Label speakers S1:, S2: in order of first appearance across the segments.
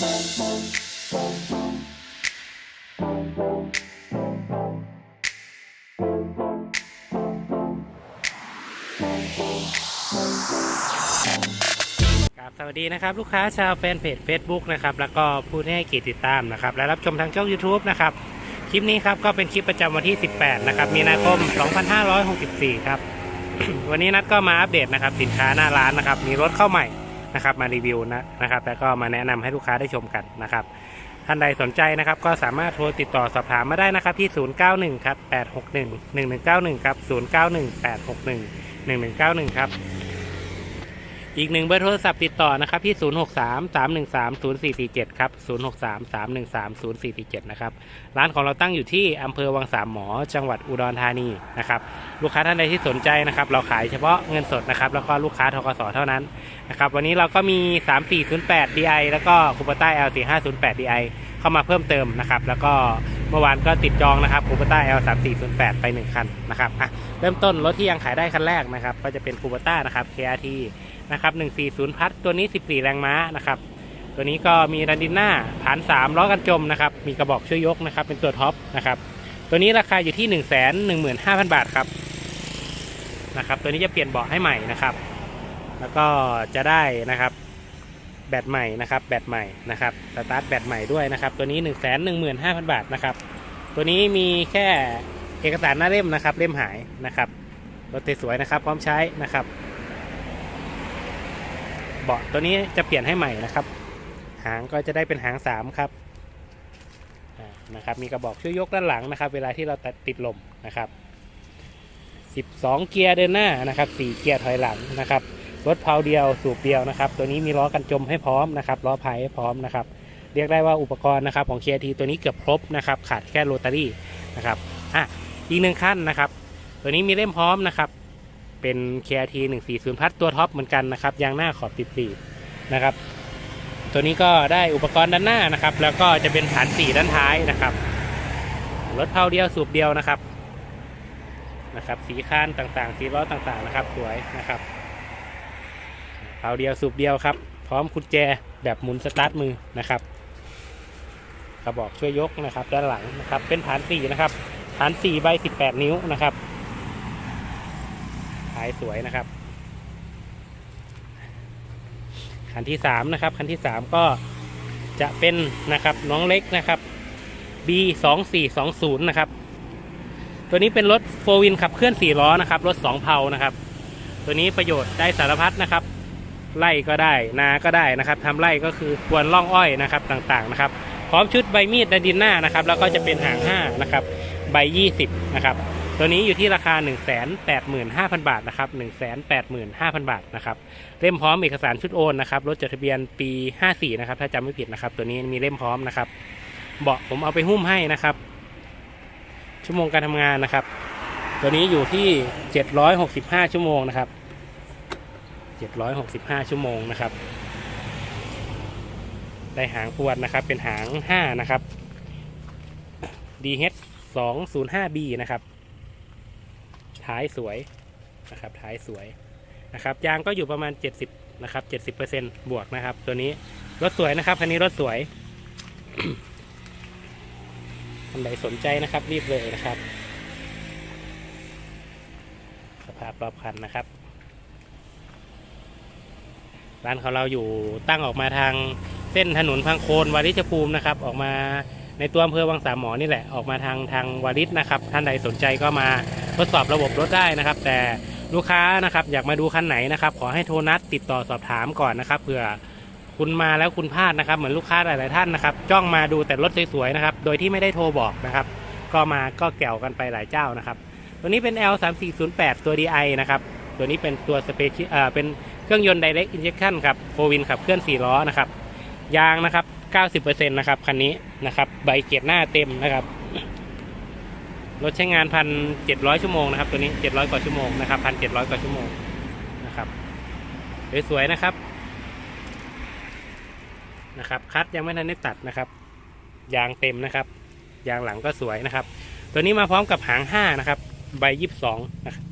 S1: ครับสวัสดีนะครับ ลูกค้าชาวแฟนเพจ Facebook นะครับ แล้วก็ผู้ที่ให้กียรติติดตามนะครับ และรับชมทางช่อง YouTube นะครับ คลิปนี้ครับ ก็เป็นคลิปประจำวันที่ 18 นะครับ มีนาคม 2564 ครับ วันนี้นัดก็มาอัปเดตนะครับ สินค้าหน้าร้านนะครับ มีรถเข้าใหม่ นะครับมารีวิวนะนะครับแล้วก็มาแนะนำให้ลูกค้าได้ชมกันนะครับท่านใดสนใจนะครับก็สามารถโทรติดต่อสอบถามมาได้นะครับที่ 091 ครับ 861 1191 ครับ 091 861 1191 ครับ อีกหนึ่งเบอร์โทรศัพท์ติดต่อนะครับที่ 063 313 0447 ครับ 063 313 0447 นะครับ ร้านของเราตั้งอยู่ที่อำเภอวังสามหมอ จังหวัดอุดรธานีนะครับ ลูกค้าท่านใดที่สนใจนะครับ เราขายเฉพาะเงินสดนะครับ แล้วก็ลูกค้าทกสเท่านั้นนะครับ วันนี้เราก็มี 3408 DI แล้วก็คูปต้า L4508 DI เข้ามาเพิ่มเติมนะครับ แล้วก็เมื่อวานก็ติดจองนะครับคูปต้า L3408 ไป 1 คันนะครับอะเริ่มต้นรถที่ยังขายได้คันแรกนะครับ ก็จะเป็นคูปต้านะครับ KRT นะครับ140พัทตัวนี้ 14 แรงม้านะครับ ตัวนี้ก็มีรันดิน่าฐาน3ล้อกันจมนะครับ มีกระบอกช่วยยกนะครับ เป็นตัวท็อปนะครับ ตัวนี้ราคาอยู่ที่ 1 1 5 0 0 0 บาทครับนะครับ ตัวนี้จะเปลี่ยนเบาะให้ใหม่นะครับ แล้วก็จะได้นะครับแบตใหม่นะครับแบตใหม่นะครับสตาร์ทแบตใหม่ด้วยนะครับ ตัวนี้ 1 1 5 0 0 0 บาทนะครับ ตัวนี้มีแค่เอกสารหน้าเล่มนะครับ เล่มหายนะครับรถสวยๆนะครับ พร้อมใช้นะครับ บาะตัวนี้จะเปลี่ยนให้ใหม่นะครับ หางก็จะได้เป็นหางสามครับนะครับ มีกระบอกช่วยยกด้านหลังนะครับ เวลาที่เราต,ติดลมนะครับ 12 เกียร์เดินหน้านะครับ 4 เกียร์ถอยหลังนะครับรถเพาเดียวสูบเดียวนะครับ ตัวนี้มีล้อกันจมให้พร้อมนะครับล้อพายให้พร้อมนะครับ เรียกได้ว่าอุปกรณ์นะครับของ KT ตัวนี้เกือบครบนะครับ ขาดแค่โรตารี่นะครับอะอีกหนึ่งขั้นนะครับ ตัวนี้มีเล่มพร้อมนะครับ เป็น KRT 140พัดตัวท็อปเหมือนกันนะครับยางหน้าขอบ 14 นะครับ ตัวนี้ก็ได้อุปกรณ์ด้านหน้านะครับ แล้วก็จะเป็นฐานสีด้านท้ายนะครับ รถเพาเดียวสูบเดียวนะครับนะครับ สีคานต่างๆ สีล้อต่างๆนะครับ สวยนะครับเพาเดียวสูบเดียวครับ พร้อมกุญแจแบบหมุนสตาร์ทมือนะครับกระบอกช่วยยกนะครับ ด้านหลังนะครับ เป็นฐานสีนะครับฐาน4ใบ18 นิ้วนะครับายสวยนะครับ คันที่สามนะครับ คันที่สามก็จะเป็นนะครับน้องเล็กนะครับ B 2 4 2 0นะครับ ตัวนี้เป็นรถโฟวินขับเคลื่อน4ล้อนะครับ รถ2เพานะครับ ตัวนี้ประโยชน์ได้สารพัดนะครับ ไล่ก็ได้นาก็ได้นะครับทำไล่ก็คือควนล่องอ้อยนะครับต่างๆนะครับ พร้อมชุดใบมีดดันดินหน้านะครับ แล้วก็จะเป็นหาง5นะครับ ใบ20นะครับ ตัวนี้อยู่ที่ราคา 1 8 5 0 0 0 บาทนะครับ1 8 5 0 0 0 บาทนะครับเล่มพร้อมเอกสารชุดโอนนะครับรถจดทะเบียนปี 54 นะครับ ถ้าจำไม่ผิดนะครับ ตัวนี้มีเล่มพร้อมนะครับเบาะผมเอาไปหุ้มให้นะครับ ชั่วโมงการทำงานนะครับ ตัวนี้อยู่ที่ 765 ชั่วโมงนะครับ 765 ชั่วโมงนะครับได้หางพวดนะครับ เป็นหาง 5 นะครับ DH 205B นะครับ ท้ายสวยนะครับท้ายสวยนะครับยางก็อยู่ประมาณ 70นะครับ70%บวกนะครับ ตัวนี้รถสวยนะครับคันนี้รถสวยท่านใดสนใจนะครับรีบเลยนะครับ สภาพรอบคันนะครับ ร้านของเราอยู่ตั้งออกมาทางเส้นถนนพังโคนวาริชภูมินะครับ ออกมาในตัวอำเภอวังสามหมอนี่แหละออกมาทางทางวาริชนะครับ ท่านใดสนใจก็มา ทดสอบระบบรถได้นะครับ แต่ลูกค้านะครับอยากมาดูคันไหนนะครับ ขอให้โทรนัดติดต่อสอบถามก่อนนะครับเผื่อคุณมาแล้วคุณพลาดนะครับ เหมือนลูกค้าหลาย ๆ ท่านนะครับ จ้องมาดูแต่รถสวย ๆ นะครับ โดยที่ไม่ได้โทรบอกนะครับ ก็มาก็แก่วกันไปหลายเจ้านะครับ ตัวนี้เป็น L 3 4 0 8 ตัว DI นะครับ ตัวนี้เป็นตัวสเปเชียเอ่อเป็นเครื่องยนต์ Direct Injection ครับโฟวินขับเคลื่อน 4 ล้อนะครับ ยางนะครับ 90%นะครับ คันนี้นะครับ ใบเกียร์หน้าเต็มนะครับ รถใช้งานพันเจ็ดร้อยชั่วโมงนะครับตัวนี้เจ็ดร้อยกว่าชั่วโมงนะครับพันเจ็ดร้อยกว่าชั่วโมงนะครับสวยๆนะครับนะครับคัดยังไม่ทันได้ตัดนะครับ ยางเต็มนะครับ ยางหลังก็สวยนะครับ ตัวนี้มาพร้อมกับหางห้านะครับใบยี่สิบสอง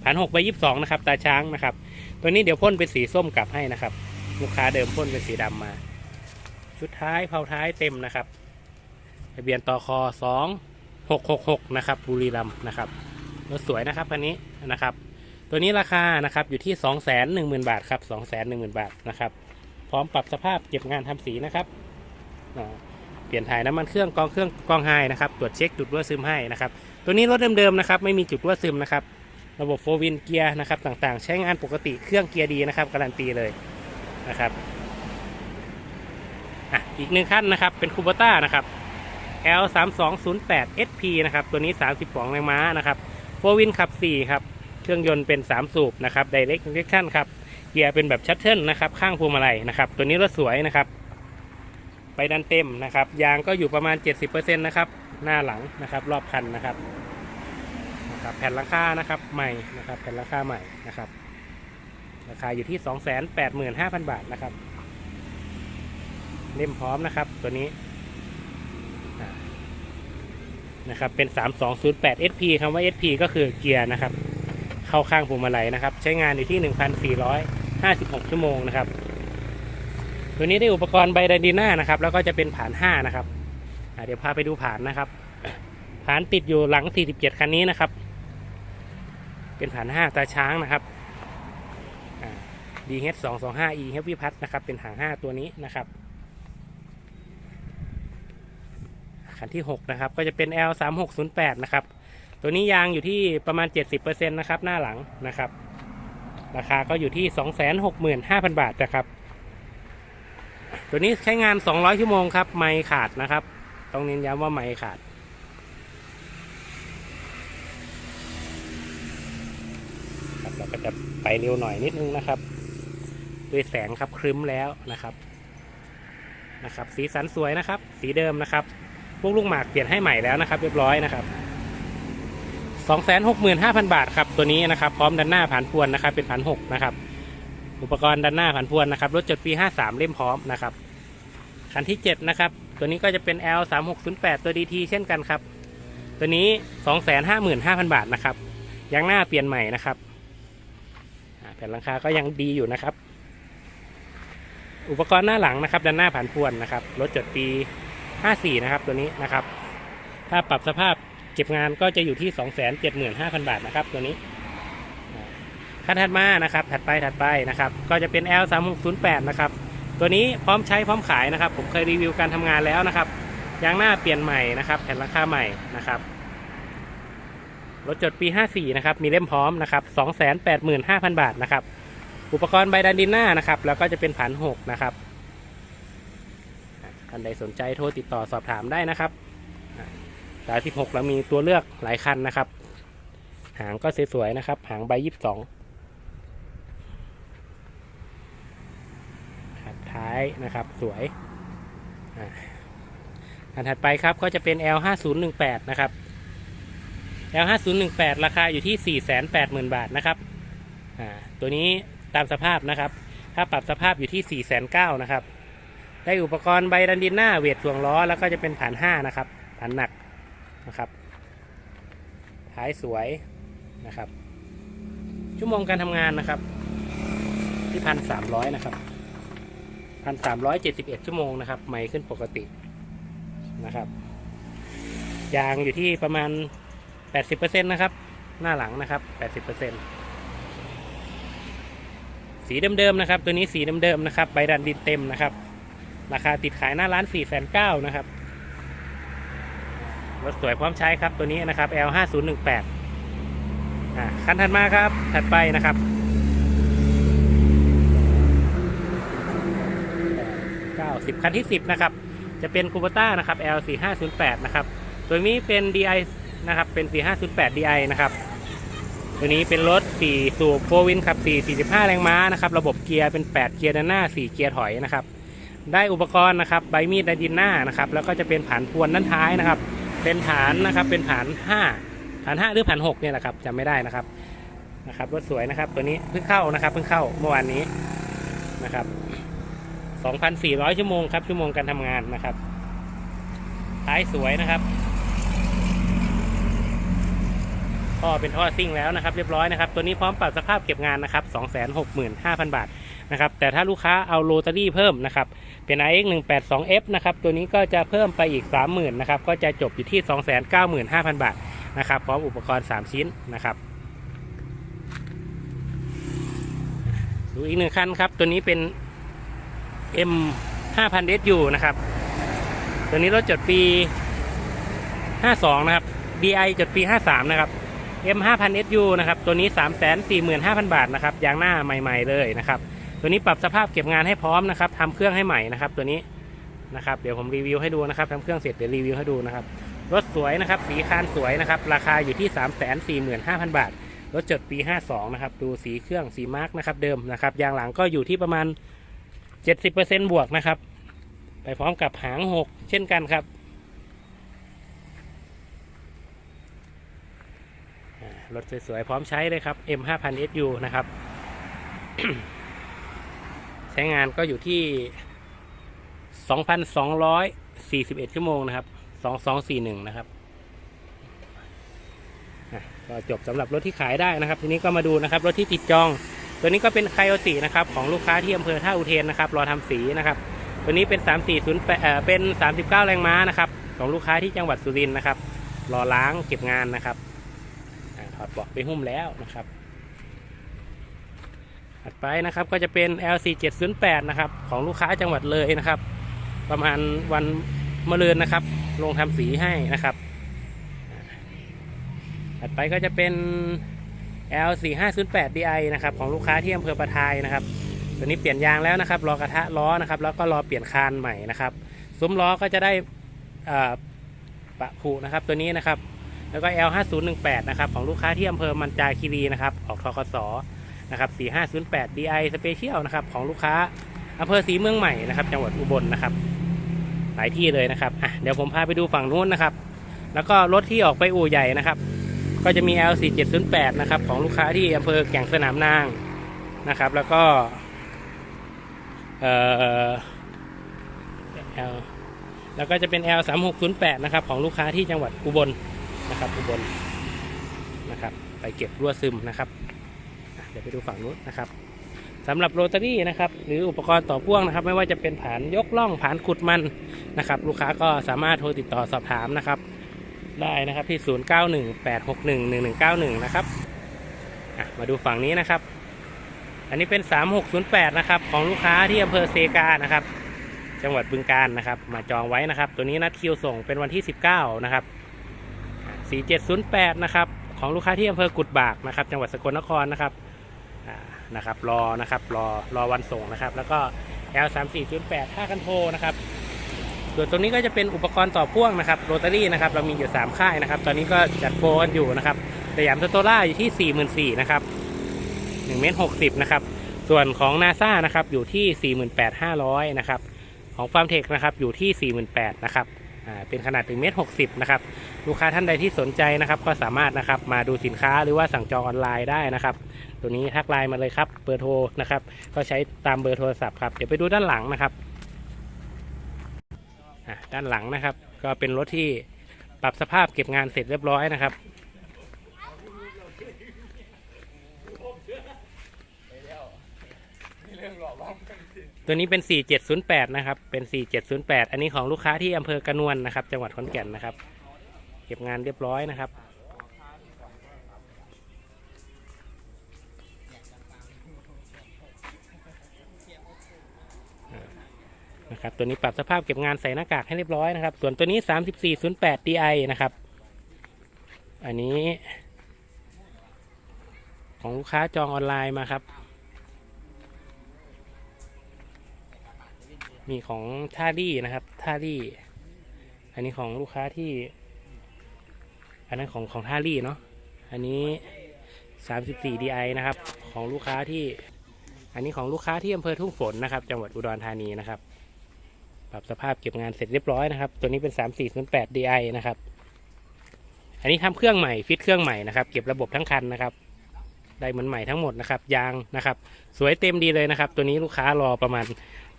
S1: ผ่านหกใบยี่สิบสองนะครับตาช้างนะครับ ตัวนี้เดี๋ยวพ่นเป็นสีส้มกลับให้นะครับลูกค้าเดิมพ่นเป็นสีดำมา ชุดท้ายเผาท้ายเต็มนะครับทะเบียนต่อคอสอง หกหกหกนะครับบุรีรัมย์นะครับรถสวยนะครับคันนี้นะครับ ตัวนี้ราคานะครับอยู่ที่ 2 1 0 0 0 0 บาทครับ2 1 0 0 0 0 บาทนะครับ พร้อมปรับสภาพเก็บงานทำสีนะครับเปลี่ยนถ่ายน้ำมันเครื่องกองเครื่องกองไฮนะครับตรวจเช็คจุดรั่วซึมให้นะครับ ตัวนี้รถเดิมๆนะครับไม่มีจุดรั่วซึมนะครับ ระบบโฟวินเกียร์นะครับต่างๆ ใช้งานปกติเครื่องเกียร์ดีนะครับการันตีเลยนะครับอะอีกหนึ่งขั้นนะครับเป็นคูโบต้านะครับ L 3 2 0 8 SP นะครับ ตัวนี้ 32แรงม้านะครับโฟวินขับ 4 ครับ เครื่องยนต์เป็น 3 สูบนะครับ Direct Injection ครับ เกียร์เป็นแบบชัตเทิลนะครับ ข้างพวงมาลัยนะครับ ตัวนี้รถสวยนะครับ ไปดันเต็มนะครับ ยางก็อยู่ประมาณ 70%นะครับ หน้าหลังนะครับ รอบคันนะครับนะครับ แผ่นราคานะครับใหม่นะครับ แผ่นราคาใหม่นะครับ ราคาอยู่ที่ 285,000 บาทนะครับ เล่มพร้อมนะครับ ตัวนี้ นะครับเป็น 3208 SP คำว่า SP ก็คือเกียร์นะครับ เข้าข้างพวงมาลัยนะครับ ใช้งานอยู่ที่ 1,456 ชั่วโมงนะครับ ตัวนี้ได้อุปกรณ์ไบไดดีน่านะครับ แล้วก็จะเป็นผาน5นะครับเดี๋ยวพาไปดูผานนะครับ ผานติดอยู่หลัง 47 คันนี้นะครับ เป็นผาน 5 ตาช้างนะครับอ่า DH 225 E Heavy Pass นะครับ เป็นหาง 5 ตัวนี้นะครับ คันที่ 6 นะครับ ก็จะเป็น L 3 6 0 8 นะครับ ตัวนี้ยางอยู่ที่ประมาณ 70%นะครับ หน้าหลังนะครับ ราคาก็อยู่ที่ 265,000 บาทนะครับ ตัวนี้ใช้งาน 200 ชั่วโมงครับ ไม่ขาดนะครับ ต้องเน้นย้ำว่าไม่ขาดครับเราก็จะไปเร็วหน่อยนิดนึงนะครับ ด้วยแสงครับครึ้มแล้วนะครับนะครับ สีสันสวยนะครับ สีเดิมนะครับ พวกลูกหมากเปลี่ยนให้ใหม่แล้วนะครับ เรียบร้อยนะครับ265,000 บาทครับตัวนี้นะครับพร้อมดันหน้าผ่านพวนนะครับเป็นผ่านหกนะครับอุปกรณ์ดันหน้าผ่านพวนนะครับรถจดปี 53 เล่มพร้อมนะครับคันที่ 7 นะครับ ตัวนี้ก็จะเป็น L 3608ตัว DT เช่นกันครับ ตัวนี้ 255,000 บาทนะครับยางหน้าเปลี่ยนใหม่นะครับแผ่นหลังคาก็ยังดีอยู่นะครับ อุปกรณ์หน้าหลังนะครับดันหน้าผ่านพวนนะครับรถจดปี 54 นะครับตัวนี้นะครับ ถ้าปรับสภาพเก็บงานก็จะอยู่ที่ 275,000 บาทนะครับตัวนี้ขั้นถัดมานะครับ ถัดไปถัดไปนะครับ ก็จะเป็น L 3 6 0 8 นะครับตัวนี้พร้อมใช้พร้อมขายนะครับ ผมเคยรีวิวการทำงานแล้วนะครับยางหน้าเปลี่ยนใหม่นะครับแผ่นราคาใหม่นะครับรถจดปี 54 นะครับ มีเล่มพร้อมนะครับ 285,000 บาทนะครับ อุปกรณ์ใบดันดินหน้านะครับ แล้วก็จะเป็นผัน 6 นะครับ ท่านใดสนใจโทรติดต่อสอบถามได้นะครับสาย16เรามีตัวเลือกหลายคันนะครับ หางก็สวยๆนะครับ หางใบยี่สิบสองท้ายนะครับสวยอันถัดไปครับก็จะเป็น L 5 0 1 8 นะครับ L 5 0 1 8 ราคาอยู่ที่ 4 8 0 0 0 0 บาทนะครับตัวนี้ตามสภาพนะครับ ถ้าปรับสภาพอยู่ที่4 9 0 0 0นะครับ ได้อุปกรณ์ใบดันดินหน้าเวทถ่วงล้อแล้วก็จะเป็นผ่านห้านะครับผ่านหนักนะครับท้ายสวยนะครับ ชั่วโมงการทำงานนะครับ ที่พันสามร้อยนะครับพันสามร้อยเจ็ดสิบเอ็ดชั่วโมงนะครับไม่ขึ้นปกตินะครับยางอยู่ที่ประมาณแปดสิบเปอร์เซ็นต์นะครับ หน้าหลังนะครับแปดสิบเปอร์เซ็นต์สีเดิมๆนะครับ ตัวนี้สีเดิมๆนะครับ ใบดันดินเต็มนะครับ ราคาติดขายหน้าร้าน4 9 0 0 0นเนะครับ รถสวยพร้อมใช้ครับตัวนี้นะครับ L 5 0 1 8อ่าคันถัดมาครับ ถัดไปนะครับ 90 คันที่ 10 นะครับ จะเป็นคูปต้านะครับ L 4 5 0 8นะครับ ตัวนี้เป็น DI นะครับ เป็น 4508 DI นะครับตัวนี้เป็นรถ 4 สูบโฟวินขับ4 45 แรงม้านะครับ ระบบเกียร์เป็น 8 เกียร์ด้านหน้า 4 เกียร์ถอยนะครับ ได้อุปกรณ์นะครับใบมีดไดดินหน้านะครับแล้วก็จะเป็นผานพวนด้านท้ายนะครับ เป็นฐานนะครับเป็นฐาน 5 ฐาน 5 หรือฐาน6เนี่ยแหละครับจำไม่ได้นะครับนะครับรถสวยนะครับตัวนี้เพิ่งเข้านะครับเพิ่งเข้าเมื่อวานนี้นะครับ 2,400 ชั่วโมงครับชั่วโมงการทำงานนะครับท้ายสวยนะครับท่อเป็นท่อซิ่งแล้วนะครับ เรียบร้อยนะครับ ตัวนี้พร้อมปรับสภาพเก็บงานนะครับ 265,000 บาท นะครับแต่ถ้าลูกค้าเอาโรตารี่เพิ่มนะครับเป็น iX 1 8 2 F นะครับตัวนี้ก็จะเพิ่มไปอีก 30,000นะครับก็จะจบอยู่ที่ 295,000 บาทนะครับพร้อมอุปกรณ์ 3 ชิ้นนะครับดูอีกหนึ่งคันครับ ตัวนี้เป็น M 5,000 SU นะครับ ตัวนี้รถจดปี 52 นะครับ DI จดปี 53 นะครับ M 5,000 SU นะครับ ตัวนี้ 345,000 บาทนะครับ ยางหน้าใหม่ ๆ เลยนะครับ ตัวนี้ปรับสภาพเก็บงานให้พร้อมนะครับทำเครื่องให้ใหม่นะครับ ตัวนี้นะครับ เดี๋ยวผมรีวิวให้ดูนะครับทำเครื่องเสร็จเดี๋ยวรีวิวให้ดูนะครับรถสวยนะครับสีคานสวยนะครับ ราคาอยู่ที่ 345,000 บาทรถจดปี 52 นะครับ ดูสีเครื่องสีมาร์กนะครับ เดิมนะครับยางหลังก็อยู่ที่ประมาณ 70%บวกนะครับ ไปพร้อมกับหาง 6 เช่นกันครับรถสวยๆ พร้อมใช้เลยครับ M 5 0 0 0 SU นะครับ ช้งานก็อยู่ที่ 2,241 ชั่วโมงนะครับ 2241 นะครับก็จบสำหรับรถที่ขายได้นะครับ ทีนี้ก็มาดูนะครับ รถที่ติดจอง ตัวนี้ก็เป็นไคโอตินะครับ ของลูกค้าที่อำเภอท่าอุเทนนะครับ รอทำสีนะครับ ตัวนี้เป็น 3408เอ่อเป็น 39 แรงม้านะครับ ของลูกค้าที่จังหวัดสุรินทร์นะครับ รอล้างเก็บงานนะครับถอดเบาะไปหุ้มแล้วนะครับ ถัดไปนะครับก็จะเป็น LC 708 นะครับของลูกค้าจังหวัดเลยนะครับ ประมาณวันมะรืนนะครับ ลงทำสีให้นะครับ ถัดไปก็จะเป็น LC 508 DI นะครับของลูกค้าที่อำเภอประทายนะครับตัวนี้เปลี่ยนยางแล้วนะครับรอกระทะล้อนะครับ แล้วก็รอเปลี่ยนคานใหม่นะครับซุ้มล้อก็จะได้ปะผุนะครับตัวนี้นะครับ แล้วก็ L 5 0 1 8 นะครับของลูกค้าที่อำเภอมันจาคีรีนะครับออกทกส นะครับ4508 DI Special นะครับของลูกค้าอำเภอศรีเมืองใหม่นะครับจังหวัดอุบลนะครับ หลายที่เลยนะครับอะเดี๋ยวผมพาไปดูฝั่งนู้นนะครับ แล้วก็รถที่ออกไปอู่ใหญ่นะครับ ก็จะมี L 4 7 0 8 นะครับของลูกค้าที่อำเภอแก่งสนามนางนะครับ แล้วก็เอ่อ L แล้วก็จะเป็น L 3 6 0 8 นะครับของลูกค้าที่จังหวัดอุบลนะครับอุบลนะครับ ไปเก็บรั่วซึมนะครับ ดี๋ยวไปดูฝั่งนู้นนะครับสำหรับโรตารี่นะครับหรืออุปกรณ์ต่อพ่วงนะครับ ไม่ว่าจะเป็นผานยกล่องผานขุดมันนะครับ ลูกค้าก็สามารถโทรติดต่อสอบถามนะครับ ได้นะครับที่ 0918611191 นะครับมาดูฝั่งนี้นะครับ อันนี้เป็น 3608 นะครับ ของลูกค้าที่อำเภอเซกานะครับ จังหวัดบึงกาฬนะครับ มาจองไว้นะครับ ตัวนี้นัดคิวส่งเป็นวันที่ 19 นะครับ 4708 นะครับ ของลูกค้าที่อำเภอกุดบากนะครับ จังหวัดสกลนครนะครับ นะครับ รอนะครับ รอรอวันส่งนะครับ แล้วก็ L 3 4 0 8 5คันโทนะครับส่วนตรงนี้ก็จะเป็นอุปกรณ์ต่อพ่วงนะครับโรตารี่นะครับเรามีอยู่ 3 ค่ายนะครับ ตอนนี้ก็จัดโปรกันอยู่นะครับสยามสโตล่าอยู่ที่ 44,000นะครับ1เมตร60นะครับส่วนของนาซ่านะครับอยู่ที่ 48,500นะครับของฟาร์มเทคนะครับอยู่ที่ 48,000นะครับ เป็นขนาด1เมตร60นะครับลูกค้าท่านใดที่สนใจนะครับก็สามารถนะครับมาดูสินค้าหรือว่าสั่งจองออนไลน์ได้นะครับ ตัวนี้ทักไลน์มาเลยครับเบอร์โทรนะครับก็ใช้ตามเบอร์โทรศัพท์ครับเดี๋ยวไปดูด้านหลังนะครับอะด้านหลังนะครับ ก็เป็นรถที่ปรับสภาพเก็บงานเสร็จเรียบร้อยนะครับ ตัวนี้เป็น 4708 นะครับ เป็น 4708 อันนี้ของลูกค้าที่อำเภอกระนวนนะครับ จังหวัดขอนแก่นนะครับ เก็บงานเรียบร้อยนะครับ นะครับ ตัวนี้ปรับสภาพเก็บงานใส่หน้ากากให้เรียบร้อยนะครับ ส่วนตัวนี้ 3408 Ti นะครับ อันนี้ ของลูกค้าจองออนไลน์มาครับ มีของท่ารี่นะครับท่ารี่อันนี้ของลูกค้าที่ อันนั้นของของท่ารี่เนาะอันนี้34 DI นะครับ ของลูกค้าที่ อันนี้ของลูกค้าที่อำเภอทุ่งฝนนะครับ จังหวัดอุดรธานีนะครับ ปรับสภาพเก็บงานเสร็จเรียบร้อยนะครับ ตัวนี้เป็น3408 DI นะครับ อันนี้ทำเครื่องใหม่ฟิตเครื่องใหม่นะครับ เก็บระบบทั้งคันนะครับ ได้เหมือนใหม่ทั้งหมดนะครับ ยางนะครับ สวยเต็มดีเลยนะครับ ตัวนี้ลูกค้ารอประมาณ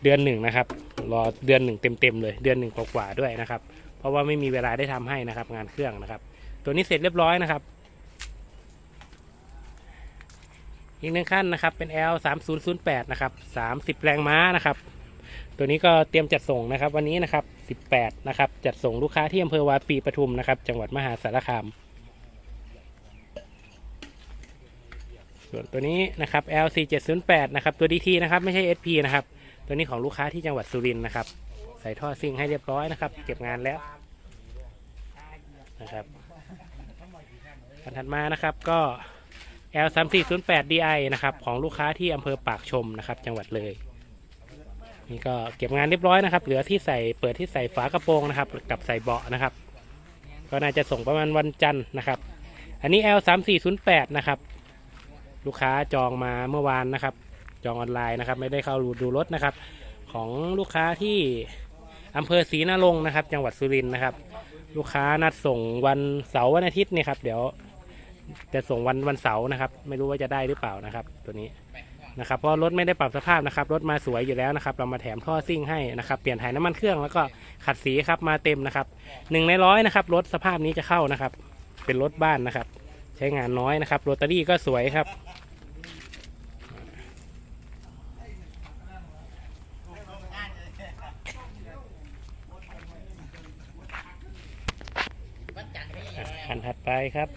S1: เดือนหนึ่งนะครับ รอเดือนหนึ่งเต็มๆเลย เดือนหนึ่งกว่าๆด้วยนะครับ เพราะว่าไม่มีเวลาได้ทำให้นะครับ งานเครื่องนะครับ ตัวนี้เสร็จเรียบร้อยนะครับ อีกหนึ่งขั้นนะครับ เป็น L 3 0 0 8นะครับ30 แรงม้านะครับ ตัวนี้ก็เตรียมจัดส่งนะครับ วันนี้นะครับ 18 นะครับ จัดส่งลูกค้าที่อำเภอวาปีปทุมนะครับ จังหวัดมหาสารคามส่วนตัวนี้นะครับ L 4 7 0 8 นะครับ ตัว DT นะครับ ไม่ใช่ SP นะครับ ตัวนี้ของลูกค้าที่จังหวัดสุรินทร์นะครับ ใส่ท่อซิ่งให้เรียบร้อยนะครับ เก็บงานแล้วนะครับอันถัดมานะครับก็ L 3 4 0 8 DI นะครับของลูกค้าที่อำเภอปากชมนะครับ จังหวัดเลย นี่ก็เก็บงานเรียบร้อยนะครับ เหลือที่ใส่เปิดที่ใส่ฝากระโปรงนะครับ กับใส่เบาะนะครับ ก็น่าจะส่งประมาณวันจันทร์นะครับ อันนี้ L 3 4 0 8 นะครับ ลูกค้าจองมาเมื่อวานนะครับ จองออนไลน์นะครับ ไม่ได้เข้าดูรถนะครับ ของลูกค้าที่อำเภอศรีนรงค์นะครับ จังหวัดสุรินทร์นะครับ ลูกค้านัดส่งวันเสาร์วันอาทิตย์นี่ครับ เดี๋ยวจะส่งวันวันเสาร์นะครับ ไม่รู้ว่าจะได้หรือเปล่านะครับ ตัวนี้นะครับเพราะรถไม่ได้ปรับสภาพนะครับรถมาสวยอยู่แล้วนะครับ เรามาแถมท่อซิ่งให้นะครับ เปลี่ยนถ่ายน้ำมันเครื่องแล้วก็ขัดสีครับมาเต็มนะครับหนึ่งในร้อยนะครับรถสภาพนี้จะเข้านะครับ เป็นรถบ้านนะครับ ใช้งานน้อยนะครับโรตารี่ก็สวยครับ คันถัดไปครับ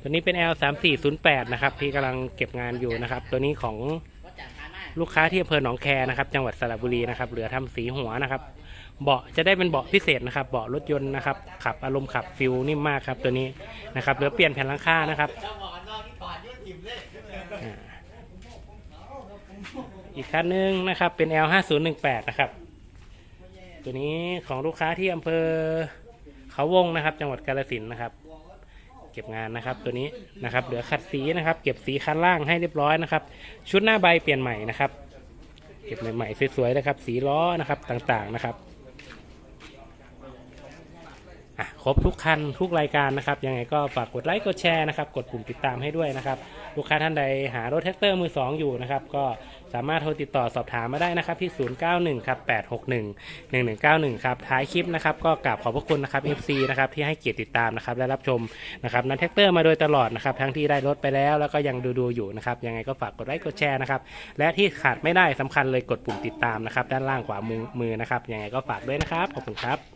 S1: ตัวนี้เป็น L 3 4 0 8นะครับที่กำลังเก็บงานอยู่นะครับ ตัวนี้ของลูกค้าที่อำเภอหนองแคนะครับ จังหวัดสระบุรีนะครับเหลือทำสีหัวนะครับ เบาะจะได้เป็นเบาะพิเศษนะครับ เบาะรถยนต์นะครับ ขับอารมณ์ขับฟิลนิ่มมากครับ ตัวนี้นะครับเหลือเปลี่ยนแผ่นหลังคานะครับอีกคันหนึงนะครับเป็น L 5 0 1 8นะครับ ตัวนี้ของลูกค้าที่อำเภอเขาวงนะครับ จังหวัดกาฬสินธุ์นะครับ เก็บงานนะครับ ตัวนี้นะครับเหลือขัดสีนะครับ เก็บสีคันล่างให้เรียบร้อยนะครับ ชุดหน้าใบเปลี่ยนใหม่นะครับ เก็บใหม่ๆสวยๆนะครับ สีล้อนะครับต่างๆนะครับอะ ครบทุกคันทุกรายการนะครับ ยังไงก็ฝากกดไลค์กดแชร์นะครับ กดปุ่มติดตามให้ด้วยนะครับ ลูกค้าท่านใดหารถแท็กเตอร์มือ 2 อยู่นะครับ ก็สามารถโทรติดต่อสอบถามมาได้นะครับที่ 091ครับ861 1191 ครับ ท้ายคลิปนะครับ ก็กราบขอบพระคุณนะครับ FC นะครับที่ให้เกียรติติดตามนะครับและรับชมนะครับนันแท็กเตอร์มาโดยตลอดนะครับทั้งที่ได้รถไปแล้วแล้วก็ยังดูดูอยู่นะครับยังไงก็ฝากกดไลค์กดแชร์นะครับและที่ขาดไม่ได้สำคัญเลยกดปุ่มติดตามนะครับด้านล่างขวามือมือนะครับยังไงก็ฝากด้วยนะครับขอบคุณครับ